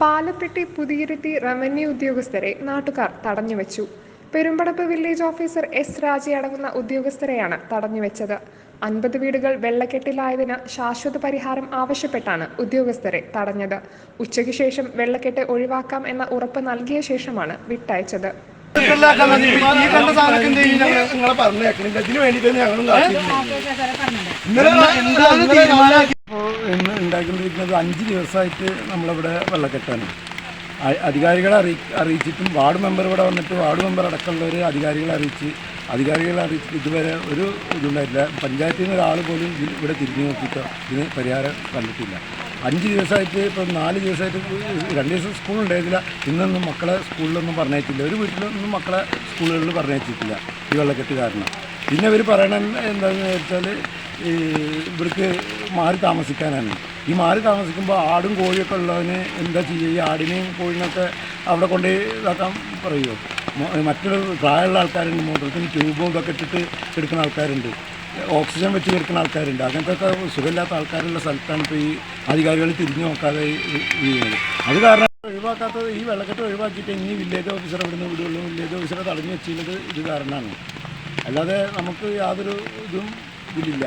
Palappetty Puthiyiruthi revenue ഉദ്യോഗസ്ഥരെ നാട്ടുകാർ തടഞ്ഞുവെച്ചു. Perumpadappu village officer S Raji അടങ്ങുന്ന ഉദ്യോഗസ്ഥരെയാണ് തടഞ്ഞുവെച്ചത്. അൻപത് വീടുകൾ വെള്ളക്കെട്ടിലായതിന് ശാശ്വത പരിഹാരം ആവശ്യപ്പെട്ടാണ് ഉദ്യോഗസ്ഥരെ തടഞ്ഞത്. ഉച്ചയ്ക്ക് ശേഷം വെള്ളക്കെട്ട് ഒഴിവാക്കാം എന്ന ഉറപ്പ് നൽകിയ ശേഷമാണ് വിട്ടയച്ചത്. ഇതിന് ഇന്ന് ഉണ്ടാക്കിക്കൊണ്ടിരിക്കുന്നത് അഞ്ച് ദിവസമായിട്ട് നമ്മളിവിടെ വെള്ളക്കെട്ടാണ്. അധികാരികളെ അറിയി അറിയിച്ചിട്ടും വാർഡ് മെമ്പർ ഇവിടെ വന്നിട്ട് വാർഡ് മെമ്പർ അടക്കമുള്ളവർ അധികാരികളെ അറിയിച്ച് അധികാരികളെ അറിയിച്ചിട്ട് ഇതുവരെ ഒരു ഇതുണ്ടായിട്ടില്ല. പഞ്ചായത്തിൽ നിന്ന് ഒരാൾ പോലും ഇവിടെ തിരിഞ്ഞു നോക്കിയിട്ട് ഇതിന് പരിഹാരം കണ്ടിട്ടില്ല. അഞ്ച് ദിവസമായിട്ട് ഇപ്പം നാല് ദിവസമായിട്ട് രണ്ട് ദിവസം സ്കൂൾ ഉണ്ടായിരുന്നില്ല. ഇന്നൊന്നും മക്കളെ സ്കൂളിലൊന്നും പറഞ്ഞയച്ചില്ല ഒരു വീട്ടിലൊന്നും മക്കളെ സ്കൂളുകളിൽ പറഞ്ഞയച്ചിട്ടില്ല ഈ വെള്ളക്കെട്ട് കാരണം. പിന്നെ ഇവർ പറയണത് എന്താണെന്ന് വെച്ചാൽ ഇവർക്ക് മാറി താമസിക്കാനാണ്. ഈ മാറി താമസിക്കുമ്പോൾ ആടും കോഴിയൊക്കെ ഉള്ളവന് എന്താ ചെയ്യുക ഈ ആടിനെയും കോഴിനൊക്കെ അവിടെ കൊണ്ട് ഇതാക്കാൻ പറയുമോ മറ്റൊരു പ്രായമുള്ള ആൾക്കാരുണ്ട് മൂത്രത്തിന് ട്യൂബും ഇതൊക്കെ ഇട്ടിട്ട് എടുക്കുന്ന ആൾക്കാരുണ്ട്. ഓക്സിജൻ വെച്ച് കിടക്കുന്ന ആൾക്കാരുണ്ട്. അങ്ങനത്തെ ഒക്കെ സുഖമില്ലാത്ത ആൾക്കാരുള്ള സ്ഥലത്താണ് ഇപ്പോൾ ഈ അധികാരികൾ തിരിഞ്ഞു നോക്കാതെ ചെയ്യുന്നത് അത് കാരണം ഒഴിവാക്കാത്തത് ഈ വെള്ളക്കെട്ട് ഒഴിവാക്കിയിട്ട് ഇനി വില്ലേജ് ഓഫീസർ ഇവിടുന്ന് വിടുകയുള്ളൂ വില്ലേജ് ഓഫീസറെ തടഞ്ഞു വെച്ചിരുന്നത് ഇത് കാരണമാണ്. അല്ലാതെ നമുക്ക് യാതൊരു ഇതും ഇതിലില്ല.